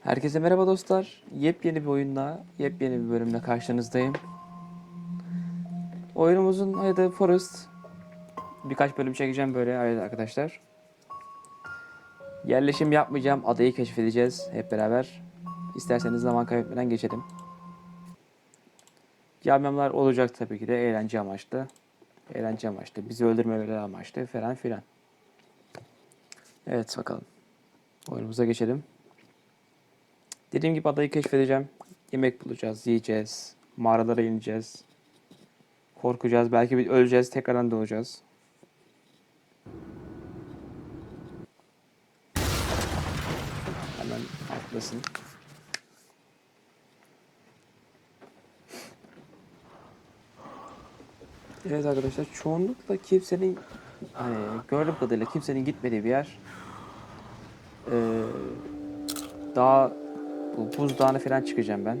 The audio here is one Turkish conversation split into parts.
Herkese merhaba dostlar. Yepyeni bir oyunla, yepyeni bir bölümle karşınızdayım. Oyunumuzun adı Forest. Birkaç bölüm çekeceğim böyle arkadaşlar. Yerleşim yapmayacağım. Adayı keşfedeceğiz hep beraber. İsterseniz zaman kaybetmeden geçelim. Yamyamlar olacak tabii ki de eğlence amaçlı. Eğlence amaçlı. Bizi öldürmeleri amaçlı falan filan. Evet bakalım. Oyunumuza geçelim. Dediğim gibi adayı keşfedeceğim. Yemek bulacağız, yiyeceğiz. Mağaralara ineceğiz. Korkacağız, belki bir öleceğiz, tekrardan doğacağız. Hemen atlasın. Evet arkadaşlar çoğunlukla kimsenin hani gördüğüm kadarıyla kimsenin gitmediği bir yer. Ee, daha bu buzdağına falan çıkacağım ben.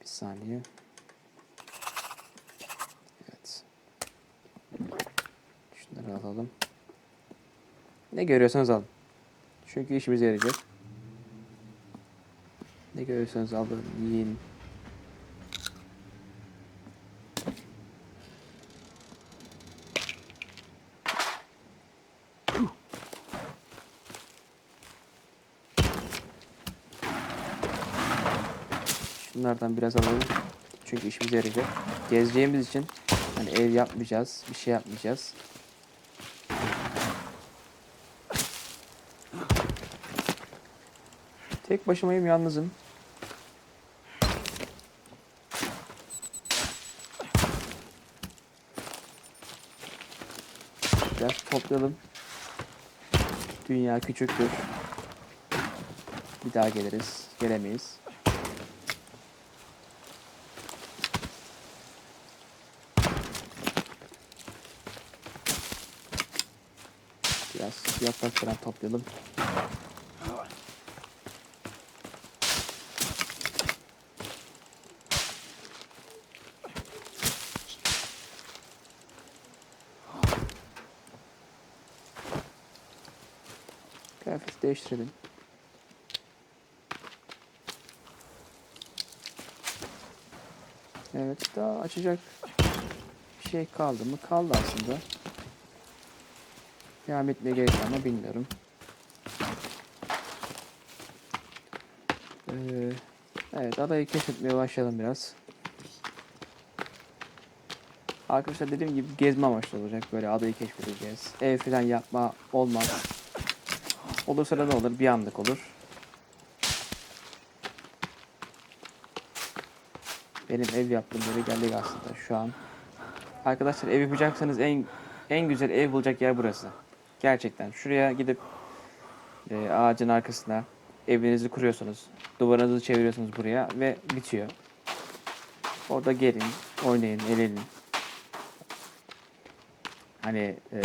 Bir saniye. Evet. Şunları alalım. Ne görüyorsanız alın. Çünkü işimize yarayacak. Ne görüyorsanız alın, yiyin. Şunlardan biraz alalım. Çünkü işimize yarayacak. Gezeceğimiz için hani ev yapmayacağız, bir şey yapmayacağız. Tek başımayım, yalnızım. Biraz toplayalım. Dünya küçüktür. Bir daha geliriz, gelemeyiz. Biraz yaprak falan toplayalım. Kıyafeti değiştirelim. Evet daha açacak bir şey kaldı mı? Kaldı aslında. Etmeye gerek var mı bilmiyorum. Ee, evet adayı keşfetmeye başlayalım biraz. Arkadaşlar dediğim gibi gezme amaçlı olacak böyle adayı keşfedeceğiz. Ev falan yapma olmaz. Olursa da ne olur bir anlık olur. Benim ev yaptığım yere geldik aslında şu an. Arkadaşlar ev yapacaksanız en en güzel ev bulacak yer burası. Gerçekten. Şuraya gidip e, ağacın arkasına evinizi kuruyorsunuz. Duvarınızı çeviriyorsunuz buraya ve bitiyor. Orada gelin, oynayın, eğlenin. Hani e,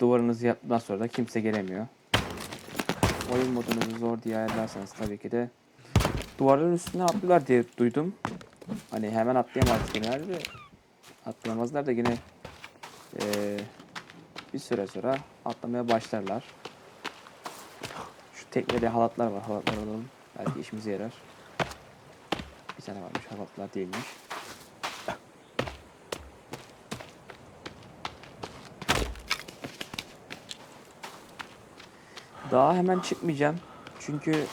duvarınızı yaptıktan sonra da kimse gelemiyor. Oyun modunuzu zor diye ayarlarsanız tabii ki de duvarların üstüne atlıyorlar diye duydum. Hani hemen atlayamazdık genelde. Atlayamazlar da yine eee bir süre sonra atlamaya başlarlar. Şu teknede halatlar var. Halatlar alalım. Belki işimize yarar. Bir tane varmış. Halatlar değilmiş. Daha hemen çıkmayacağım. Çünkü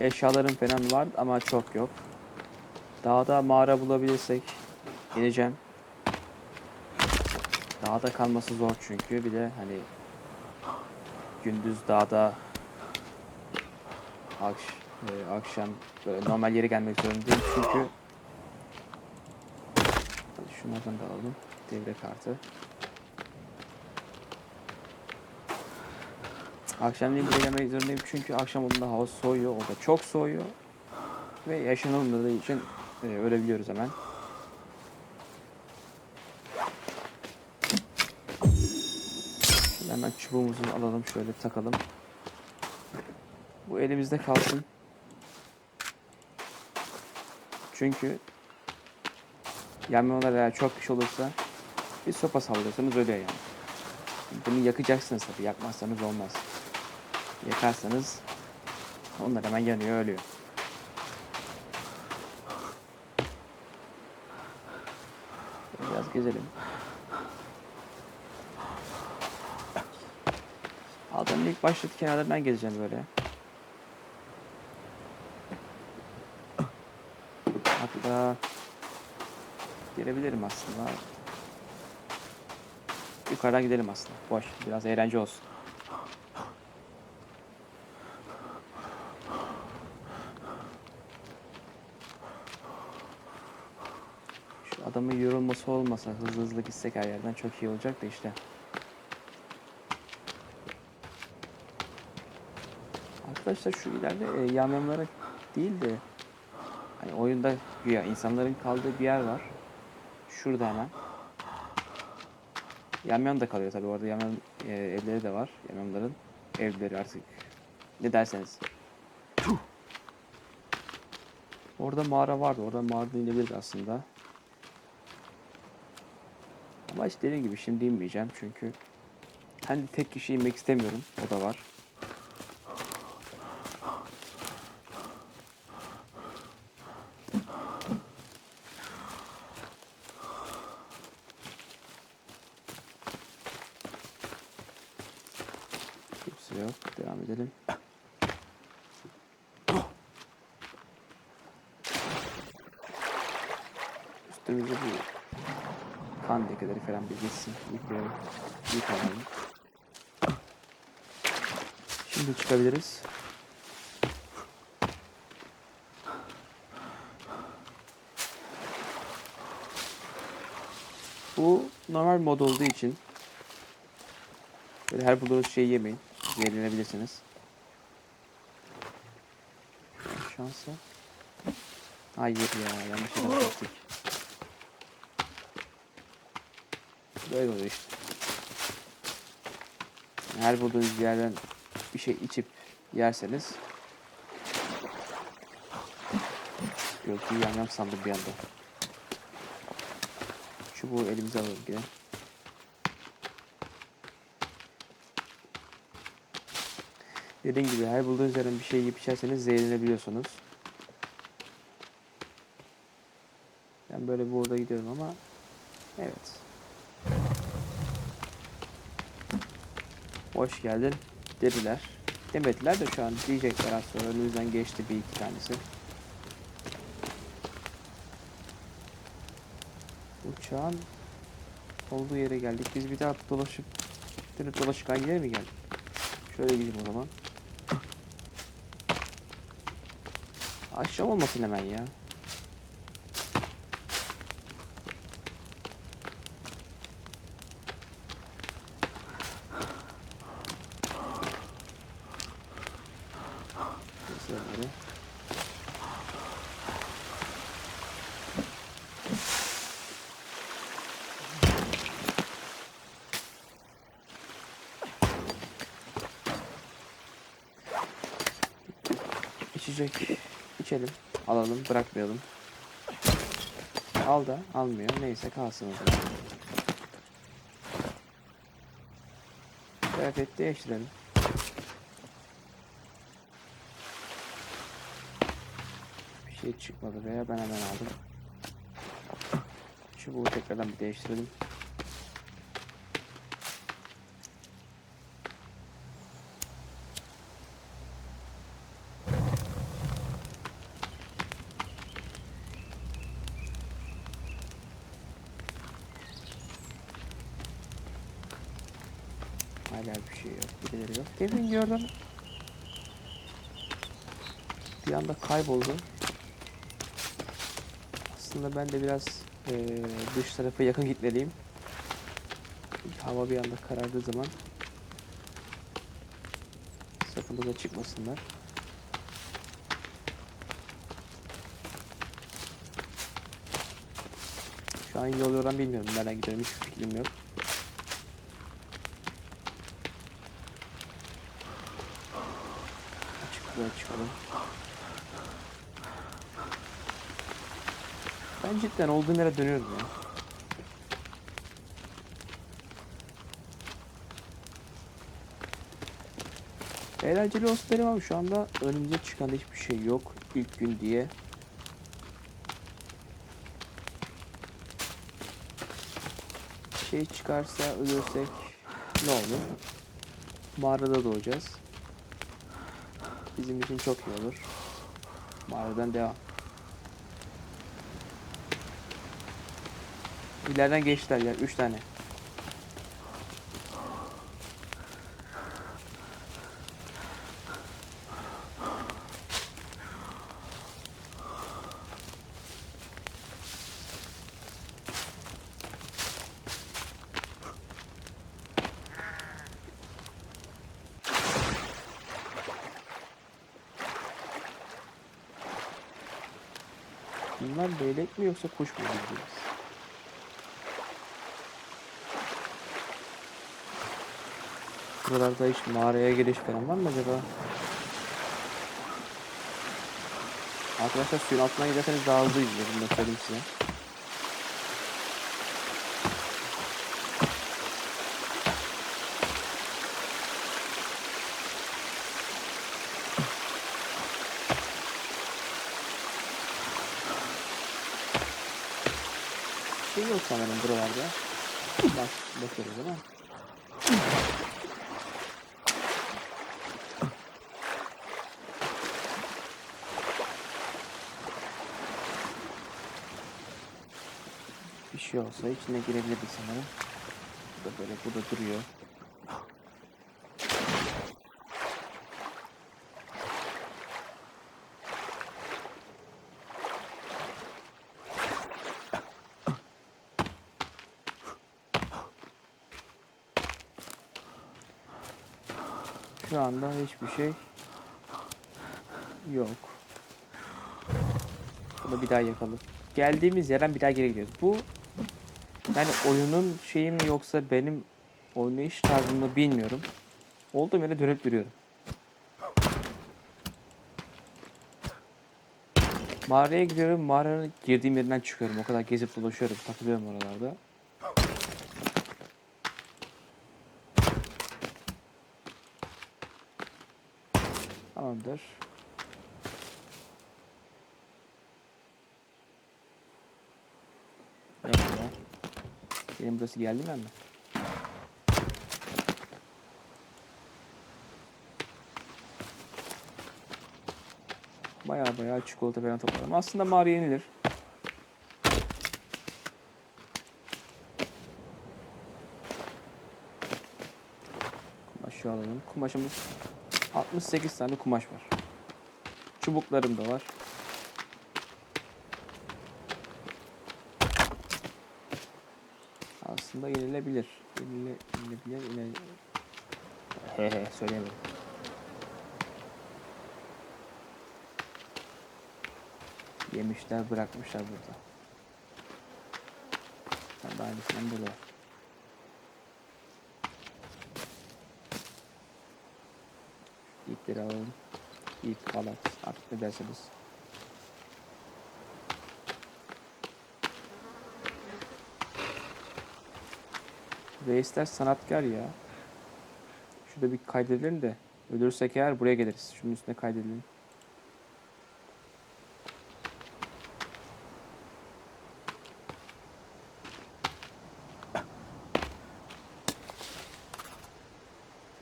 eşyalarım falan var ama çok yok. Dağda mağara bulabilirsek ineceğim. Dağda kalması zor çünkü bir de hani gündüz dağda akş, e, akşam böyle normal yere gelmek zorundayım çünkü Hadi şunlardan da alalım. Devre kartı. Akşamleyin buraya gelmek zorundayım çünkü akşam olduğunda hava soğuyor. Orada çok soğuyor. Ve yaşanılmadığı için e, ölebiliyoruz hemen. Hemen çubuğumuzu alalım şöyle takalım. Bu elimizde kalsın. Çünkü yanmalar eğer çok kişi olursa bir sopa sallıyorsanız ölüyor yani. Bunu yakacaksınız tabii. Yakmazsanız olmaz. yakarsanız onlar hemen yanıyor ölüyor. Biraz gezelim. Adamın ilk başladı kenarlarından gezeceğim böyle. Hatta gelebilirim aslında. Yukarıdan gidelim aslında. Boş. Biraz eğlence olsun. Şu adamın yorulması olmasa hızlı hızlı gitsek her yerden çok iyi olacak da işte. Arkadaşlar şu ileride e, yamyamlara değil de hani oyunda güya insanların kaldığı bir yer var. Şurada hemen. Yamyam da kalıyor tabii orada yamyam e, evleri de var. Yamyamların evleri artık ne derseniz. Orada mağara vardı. Orada mağarada inebiliriz aslında. Ama işte dediğim gibi şimdi inmeyeceğim çünkü hem de tek kişi inmek istemiyorum. O da var. Kimse yok. Devam edelim. Üstümüze bir kan lekeleri falan bir gitsin. Yıkayalım. Yıkayalım. Şimdi çıkabiliriz. Bu normal mod olduğu için böyle her bulduğunuz şeyi yemeyin. Zehirlenebilirsiniz. Şansa. Hayır ya yanlış yere gittik. Böyle oluyor işte. Her bulduğunuz yerden bir şey içip yerseniz Gökü'yü yamyam sandım bir anda. Çubuğu elimize alalım yine. Dediğim gibi her bulduğunuz yerden bir şey yiyip içerseniz zehirlenebiliyorsunuz. Ben böyle burada gidiyorum ama evet. Hoş geldin dediler. Demediler de şu an diyecekler az sonra önümüzden geçti bir iki tanesi. Uçağın olduğu yere geldik. Biz bir daha dolaşıp dönüp dolaşık aynı yere mi geldik? Şöyle gideyim o zaman. Aşağı olmasın hemen ya. Şöyle. İçecek içelim. Alalım, bırakmayalım. Al da almıyor. Neyse kalsın o değiştirelim. Bir şey çıkmadı veya ben hemen aldım. Çubuğu tekrardan bir değiştirelim. Hala bir şey yok. Birileri yok. Demin gördüm. Bir anda kayboldu. Aslında ben de biraz eee, dış tarafa yakın gitmeliyim. Hava bir anda karardığı zaman sırtımıza çıkmasınlar. Şu an yol yoran bilmiyorum. Nereden giderim hiç fikrim yok. Çıkalım. Ben cidden olduğum yere dönüyorum ya. Eğlenceli olsun derim ama şu anda önümüze çıkan hiçbir şey yok ilk gün diye. Şey çıkarsa ölürsek ne olur? Mağarada doğacağız. Bizim için çok iyi olur. Mağaradan devam. İleriden geçtiler ya. Üç tane. Bunlar leylek mi yoksa kuş mu bildiğimiz? Buralarda hiç mağaraya giriş falan var mı acaba? Arkadaşlar suyun altına giderseniz daha hızlı yüzüyor. Bunu da söyleyeyim size. Şey yok sanırım buralarda. Bak, bakıyoruz ama. Bir şey olsa içine girebilirdi sanırım. Bu da böyle burada duruyor. Şu anda hiçbir şey yok. Bunu bir daha yakalım. Geldiğimiz yerden bir daha geri gidiyoruz. Bu yani oyunun şeyi mi yoksa benim oynayış tarzımı bilmiyorum. Olduğum yere dönüp duruyorum. Mağaraya gidiyorum. Mağaranın girdiğim yerinden çıkıyorum. O kadar gezip dolaşıyorum. Takılıyorum oralarda. Tamamdır. Evet ya. Benim burası geldi mi hemen? Baya baya çikolata falan topladım. Aslında mağara yenilir. Kumaşı alalım. Kumaşımız 68 tane kumaş var. Çubuklarım da var. Aslında yenilebilir. Yenile, yenilebilir. Yenile... He he söyleyemedim. Yemişler bırakmışlar burada. De aynısından böyle. İpleri alalım. İp, halat artık ne derseniz. Reisler sanatkar ya. Şurada bir kaydedelim de. Ölürsek eğer buraya geliriz. Şunun üstüne kaydedelim.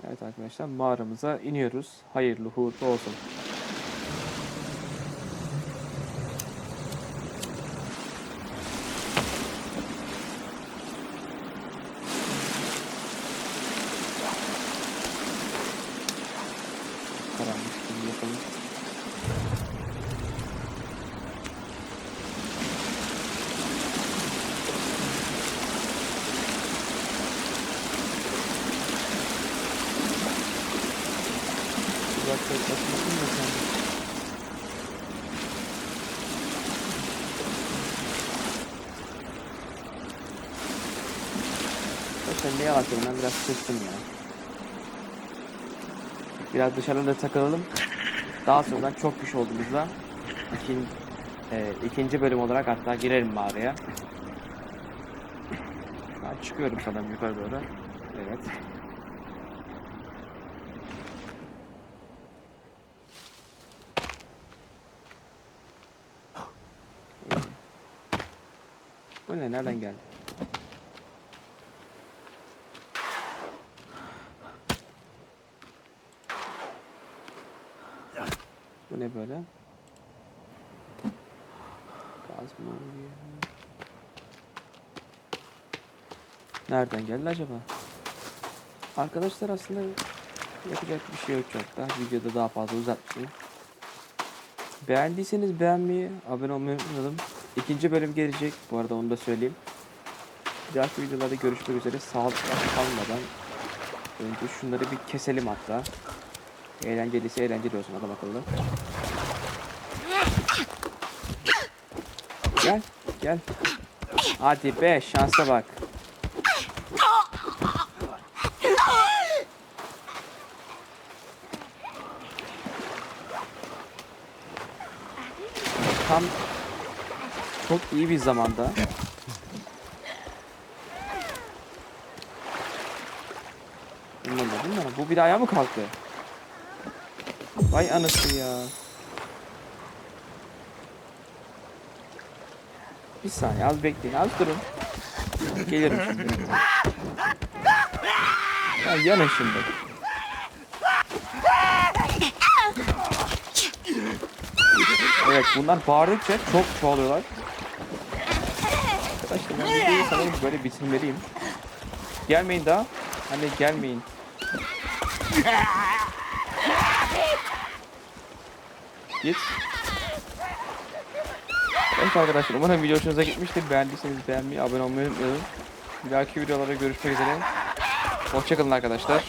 Evet arkadaşlar mağaramıza iniyoruz. Hayırlı uğurlu olsun. Niye atıyorum ben biraz sıçtım ya. Biraz dışarıda takılalım. Daha sonradan çok kişi olduğumuzda ikinci, e, ikinci bölüm olarak hatta girerim mağaraya. Ben çıkıyorum sanırım yukarı doğru. Evet. Bu ne? Nereden geldi? Bu ne böyle? Oluyor? Nereden geldi acaba? Arkadaşlar aslında yapacak bir şey yok çok da. Videoda daha fazla uzatmayayım. Beğendiyseniz beğenmeyi, abone olmayı unutmayalım. İkinci bölüm gelecek. Bu arada onu da söyleyeyim. Bir dahaki videolarda görüşmek üzere. Sağlıkla kalmadan önce şunları bir keselim hatta. Eğlenceliyse eğlenceli olsun adam akıllı. Gel, gel. Hadi be, şansa bak. Tam çok iyi bir zamanda. Bundan da. Bu bir ayağa mı kalktı? Vay anası ya. Bir saniye az bekleyin az durun. Gelirim şimdi. Ya yanın şimdi. Evet bunlar bağırdıkça çok çoğalıyorlar. Arkadaşlar ben videoyu sanırım böyle bitirmeliyim. Gelmeyin daha. Hani gelmeyin. Git. Evet arkadaşlar umarım video hoşunuza gitmiştir. Beğendiyseniz beğenmeyi, abone olmayı unutmayın. Bir dahaki videolarda görüşmek üzere. Hoşçakalın arkadaşlar.